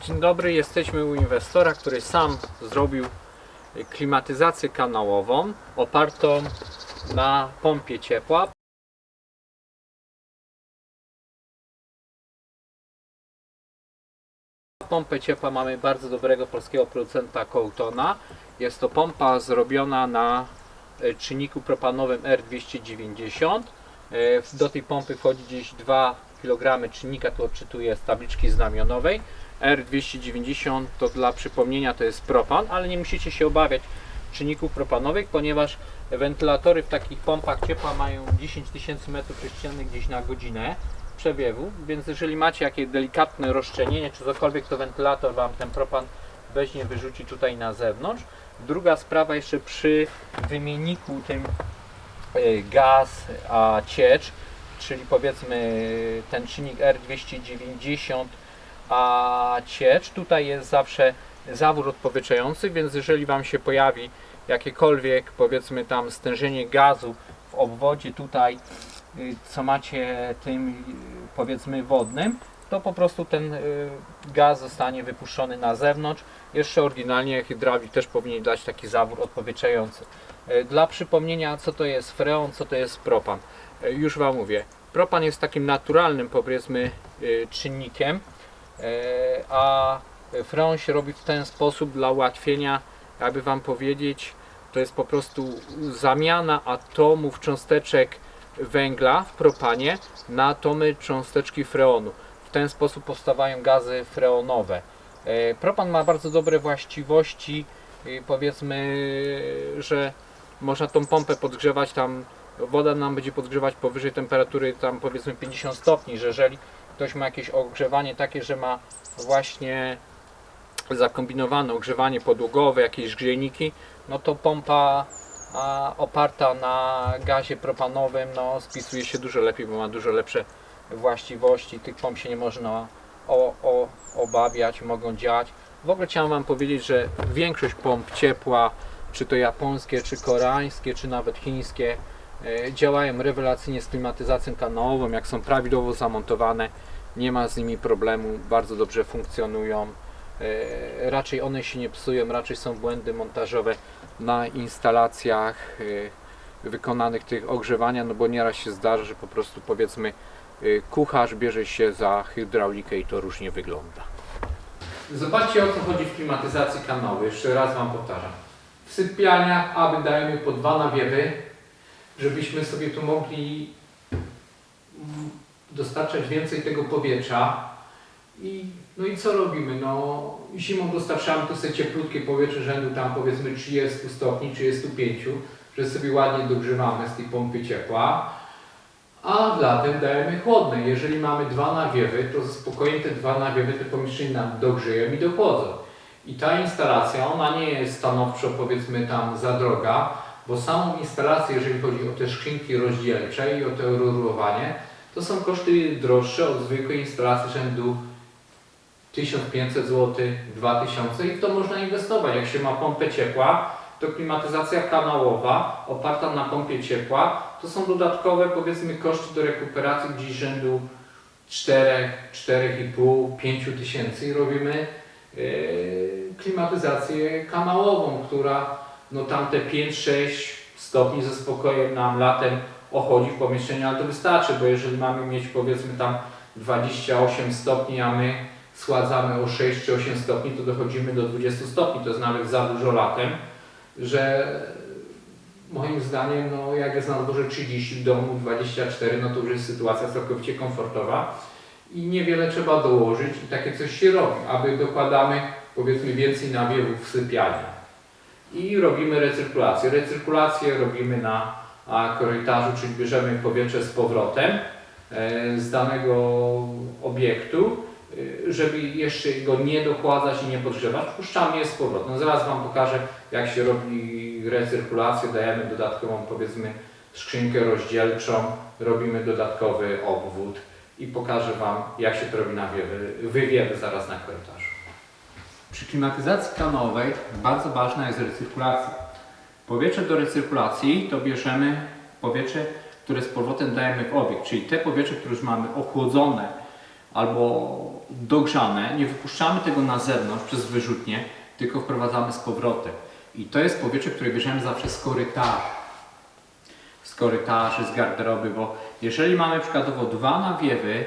Dzień dobry, jesteśmy u inwestora, który sam zrobił klimatyzację kanałową opartą na pompie ciepła. Pompę ciepła mamy bardzo dobrego polskiego producenta Coultona. Jest to pompa zrobiona na e, czynniku propanowym R290. E, Do tej pompy wchodzi gdzieś 2 kg czynnika, tu odczytuję z tabliczki znamionowej. R290 to dla przypomnienia to jest propan, ale nie musicie się obawiać czynników propanowych, ponieważ wentylatory w takich pompach ciepła mają 10 tysięcy m3 gdzieś na godzinę przewiewu, więc jeżeli macie jakieś delikatne rozszczelnienie czy cokolwiek, to wentylator Wam ten propan weźmie, wyrzuci tutaj na zewnątrz. Druga sprawa jeszcze przy wymienniku tym e, gaz a ciecz, czyli powiedzmy ten czynnik R290 a ciecz, tutaj jest zawsze zawór odpowietrzający, więc jeżeli Wam się pojawi jakiekolwiek powiedzmy tam stężenie gazu w obwodzie tutaj, y, co macie tym powiedzmy wodnym, to po prostu ten y, gaz zostanie wypuszczony na zewnątrz. Jeszcze oryginalnie hydraulik też powinien dać taki zawór odpowietrzający. Y, Dla przypomnienia, co to jest freon, co to jest propan. Y, Już Wam mówię. Propan jest takim naturalnym, powiedzmy, y, czynnikiem, y, a freon się robi w ten sposób dla ułatwienia, jakby Wam powiedzieć, to jest po prostu zamiana atomów cząsteczek węgla w propanie na atomy cząsteczki freonu. W ten sposób powstawają gazy freonowe. E, Propan ma bardzo dobre właściwości, powiedzmy, że można tą pompę podgrzewać tam, woda nam będzie podgrzewać powyżej temperatury tam powiedzmy 50 stopni, że jeżeli ktoś ma jakieś ogrzewanie takie, że ma właśnie zakombinowane ogrzewanie podłogowe, jakieś grzejniki, no to pompa a, oparta na gazie propanowym no, spisuje się dużo lepiej, bo ma dużo lepsze właściwości. Tych pomp się nie można o, o, obawiać, mogą działać. W ogóle chciałem Wam powiedzieć, że większość pomp ciepła, czy to japońskie, czy koreańskie, czy nawet chińskie, działają rewelacyjnie z klimatyzacją kanałową, jak są prawidłowo zamontowane, nie ma z nimi problemu, bardzo dobrze funkcjonują. E, Raczej one się nie psują, raczej są błędy montażowe na instalacjach e, wykonanych tych ogrzewania, no bo nieraz się zdarza, że po prostu powiedzmy e, kucharz bierze się za hydraulikę i to różnie wygląda. Zobaczcie o co chodzi w klimatyzacji kanały, jeszcze raz Wam powtarzam. W sypialniach aby dajemy po dwa nawiewy, żebyśmy sobie tu mogli dostarczać więcej tego powietrza. I, no i co robimy? No, zimą dostarczamy to sobie cieplutkie powietrze rzędu tam powiedzmy 30 stopni, 35, że sobie ładnie dogrzewamy z tej pompy ciepła. A latem dajemy chłodne. Jeżeli mamy dwa nawiewy, to ze spokojem te dwa nawiewy te pomieszczenia nam dogrzeją i dochłodzą. I ta instalacja, ona nie jest stanowczo powiedzmy tam za droga, bo samą instalację, jeżeli chodzi o te skrzynki rozdzielcze i o to rurowanie, to są koszty droższe od zwykłej instalacji rzędu 1500 zł, 2000 i w to można inwestować. Jak się ma pompę ciepła, to klimatyzacja kanałowa oparta na pompie ciepła, to są dodatkowe powiedzmy koszty do rekuperacji gdzieś rzędu 4, 4,5, 5 tysięcy i robimy e, klimatyzację kanałową, która no tamte 5-6 stopni ze spokojem nam latem ochodzi w pomieszczeniu, ale to wystarczy, bo jeżeli mamy mieć powiedzmy tam 28 stopni, a my schładzamy o 6 czy 8 stopni, to dochodzimy do 20 stopni, to jest nawet za dużo latem, że moim zdaniem, no jak jest na dworze 30 w domu, 24, no to już jest sytuacja całkowicie komfortowa i niewiele trzeba dołożyć i takie coś się robi, aby dokładamy powiedzmy więcej nawiewów w sypialniach i robimy recyrkulację. Recyrkulację robimy na korytarzu, czyli bierzemy powietrze z powrotem e, z danego obiektu, e, żeby jeszcze go nie dokładać i nie podgrzewać, puszczamy je z powrotem. No zaraz Wam pokażę, jak się robi recyrkulację, dajemy dodatkową, powiedzmy, skrzynkę rozdzielczą, robimy dodatkowy obwód i pokażę Wam, jak się to robi na wiewy, wywiewy zaraz na korytarzu. Przy klimatyzacji kanowej bardzo ważna jest recyrkulacja. Powietrze do recyrkulacji to bierzemy powietrze, które z powrotem dajemy w obieg, czyli te powietrze, które już mamy ochłodzone, albo dogrzane, nie wypuszczamy tego na zewnątrz przez wyrzutnie, tylko wprowadzamy z powrotem. I to jest powietrze, które bierzemy zawsze z korytarza z korytarzy, z garderoby, bo jeżeli mamy przykładowo dwa nawiewy,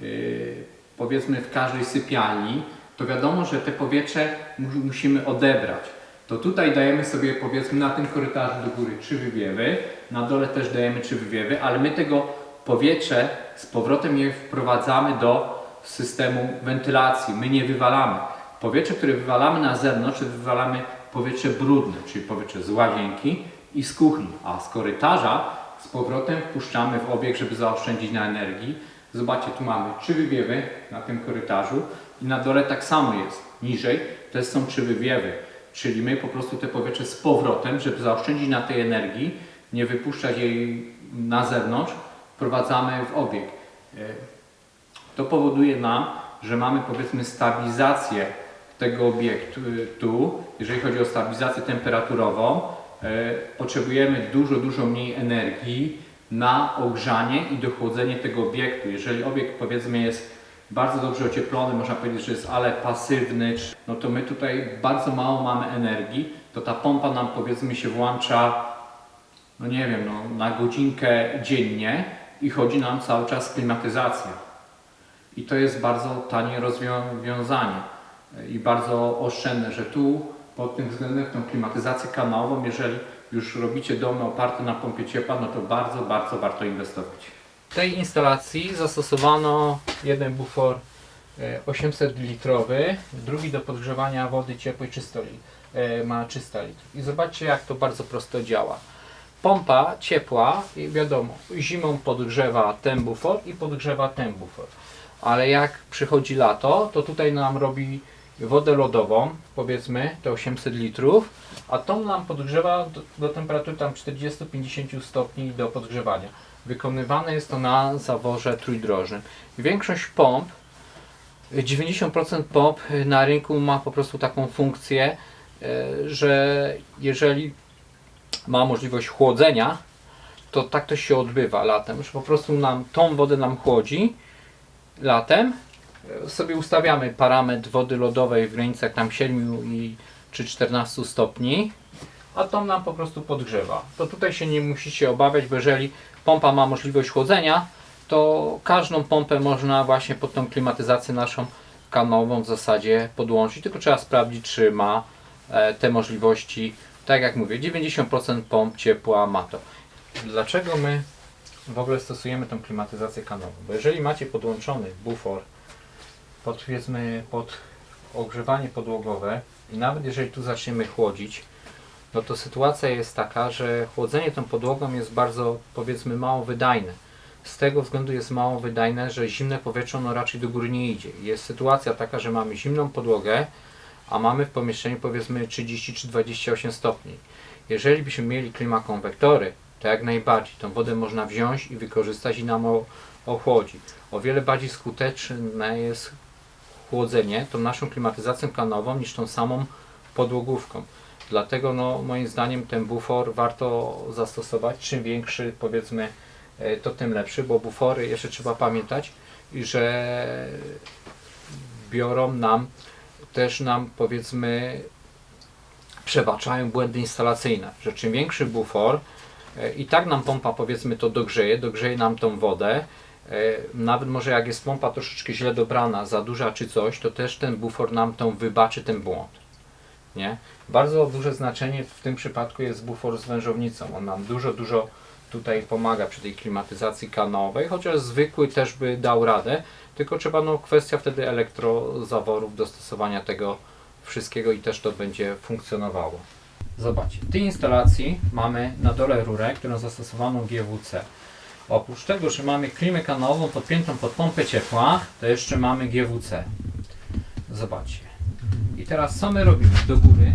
yy, powiedzmy w każdej sypialni, to wiadomo, że te powietrze mu- musimy odebrać. To tutaj dajemy sobie powiedzmy na tym korytarzu do góry trzy wywiewy, na dole też dajemy trzy wywiewy, ale my tego powietrze z powrotem je wprowadzamy do systemu wentylacji. My nie wywalamy. Powietrze, które wywalamy na zewnątrz, wywalamy powietrze brudne, czyli powietrze z łazienki i z kuchni, a z korytarza z powrotem wpuszczamy w obieg, żeby zaoszczędzić na energii. Zobaczcie, tu mamy trzy wywiewy na tym korytarzu i na dole tak samo jest. Niżej też są trzy wywiewy, czyli my po prostu te powietrze z powrotem, żeby zaoszczędzić na tej energii, nie wypuszczać jej na zewnątrz, wprowadzamy w obieg. E, to powoduje nam, że mamy powiedzmy stabilizację tego obiektu, tu, jeżeli chodzi o stabilizację temperaturową, e, potrzebujemy dużo, dużo mniej energii na ogrzanie i dochłodzenie tego obiektu. Jeżeli obiekt powiedzmy jest bardzo dobrze ocieplony, można powiedzieć, że jest ale pasywny, no to my tutaj bardzo mało mamy energii, to ta pompa nam powiedzmy się włącza no nie wiem, no, na godzinkę dziennie i chodzi nam cały czas klimatyzacja. I to jest bardzo tanie rozwiązanie i bardzo oszczędne, że tu pod tym względem tą klimatyzację kanałową, jeżeli już robicie domy oparte na pompie ciepła, no to bardzo, bardzo warto inwestować. W tej instalacji zastosowano jeden bufor e, 800 litrowy, drugi do podgrzewania wody ciepłej 300 li, e, ma 300 litrów. I zobaczcie jak to bardzo prosto działa. Pompa ciepła, wiadomo, zimą podgrzewa ten bufor i podgrzewa ten bufor. Ale jak przychodzi lato, to tutaj nam robi wodę lodową, powiedzmy, te 800 litrów, a tą nam podgrzewa do, do temperatury tam 40-50 stopni do podgrzewania. Wykonywane jest to na zaworze trójdrożnym. Większość pomp, 90% pomp na rynku ma po prostu taką funkcję, e, że jeżeli ma możliwość chłodzenia, to tak to się odbywa latem, że po prostu nam tą wodę nam chłodzi latem. E, Sobie ustawiamy parametr wody lodowej w granicach tam 7 i czy 14 stopni, a tą nam po prostu podgrzewa. To tutaj się nie musicie obawiać, bo jeżeli pompa ma możliwość chłodzenia, to każdą pompę można właśnie pod tą klimatyzację naszą kanałową w zasadzie podłączyć, tylko trzeba sprawdzić, czy ma e, te możliwości. Tak jak mówię, 90% pomp ciepła ma to. Dlaczego my w ogóle stosujemy tą klimatyzację kanałową? Bo jeżeli macie podłączony bufor pod, powiedzmy, pod ogrzewanie podłogowe i nawet jeżeli tu zaczniemy chłodzić, no to sytuacja jest taka, że chłodzenie tą podłogą jest bardzo, powiedzmy, mało wydajne. Z tego względu jest mało wydajne, że zimne powietrze ono raczej do góry nie idzie. Jest sytuacja taka, że mamy zimną podłogę, a mamy w pomieszczeniu powiedzmy 30 czy 28 stopni. Jeżeli byśmy mieli klimakonwektory, to jak najbardziej tą wodę można wziąć i wykorzystać i nam ochłodzi. O wiele bardziej skuteczne jest chłodzenie tą naszą klimatyzacją kanałową niż tą samą podłogówką. Dlatego no, moim zdaniem ten bufor warto zastosować. Czym większy powiedzmy e, to tym lepszy, bo bufory jeszcze trzeba pamiętać, że biorą nam też nam powiedzmy przebaczają błędy instalacyjne, że czym większy bufor e, i tak nam pompa powiedzmy to dogrzeje, dogrzeje nam tą wodę, nawet może jak jest pompa troszeczkę źle dobrana, za duża czy coś, to też ten bufor nam tą wybaczy ten błąd. Nie? Bardzo duże znaczenie w tym przypadku jest bufor z wężownicą. On nam dużo, dużo tutaj pomaga przy tej klimatyzacji kanałowej, chociaż zwykły też by dał radę, tylko trzeba no kwestia wtedy elektrozaworów, dostosowania tego wszystkiego i też to będzie funkcjonowało. Zobaczcie, w tej instalacji mamy na dole rurę, którą zastosowano GWC. Oprócz tego, że mamy klimę kanałową podpiętą pod pompę ciepła, to jeszcze mamy GWC. Zobaczcie. I teraz co my robimy? Do góry.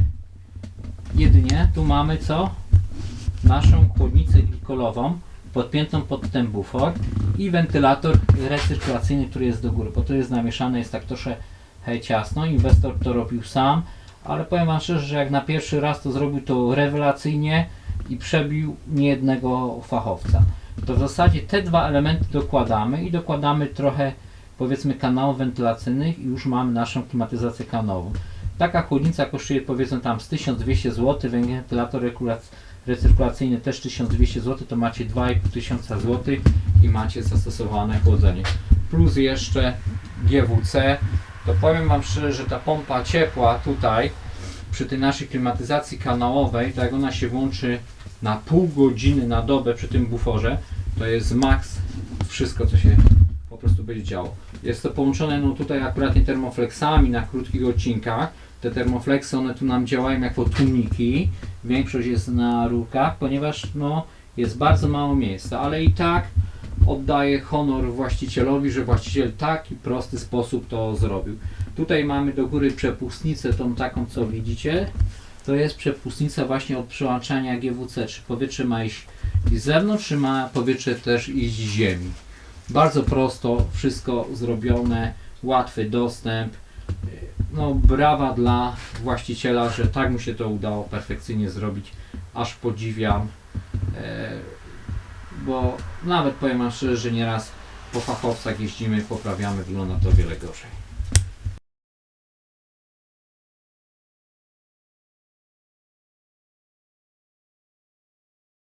Jedynie tu mamy co? Naszą chłodnicę glikolową podpiętą pod ten bufor i wentylator recyrkulacyjny, który jest do góry, bo to jest namieszane, jest tak troszkę hej, ciasno. Inwestor to robił sam, ale powiem Wam szczerze, że jak na pierwszy raz to zrobił to rewelacyjnie i przebił niejednego fachowca. To w zasadzie te dwa elementy dokładamy i dokładamy trochę powiedzmy kanałów wentylacyjnych i już mamy naszą klimatyzację kanałową. Taka chłodnica kosztuje powiedzmy tam z 1200 zł, wentylator recyrkulacyjny też 1200 zł, to macie 2500 zł i macie zastosowane chłodzenie. Plus jeszcze GWC, to powiem Wam szczerze, że ta pompa ciepła tutaj przy tej naszej klimatyzacji kanałowej, tak jak ona się włączy na pół godziny na dobę przy tym buforze, to jest maks wszystko co się po prostu będzie działo. Jest to połączone no tutaj akurat nie termoflexami na krótkich odcinkach. Te termoflexy one tu nam działają jako tłumiki. Większość jest na rurkach, ponieważ no, jest bardzo mało miejsca, ale i tak oddaję honor właścicielowi, że właściciel taki prosty sposób to zrobił. Tutaj mamy do góry przepustnicę, tą taką co widzicie. To jest przepustnica właśnie od przyłączania GWC, czy powietrze ma iść z zewnątrz, czy ma powietrze też iść z ziemi. Bardzo prosto, wszystko zrobione, łatwy dostęp. No brawa dla właściciela, że tak mu się to udało perfekcyjnie zrobić. Aż podziwiam. E, bo nawet powiem szczerze, że nieraz po fachowcach jeździmy, poprawiamy, wygląda to wiele gorzej.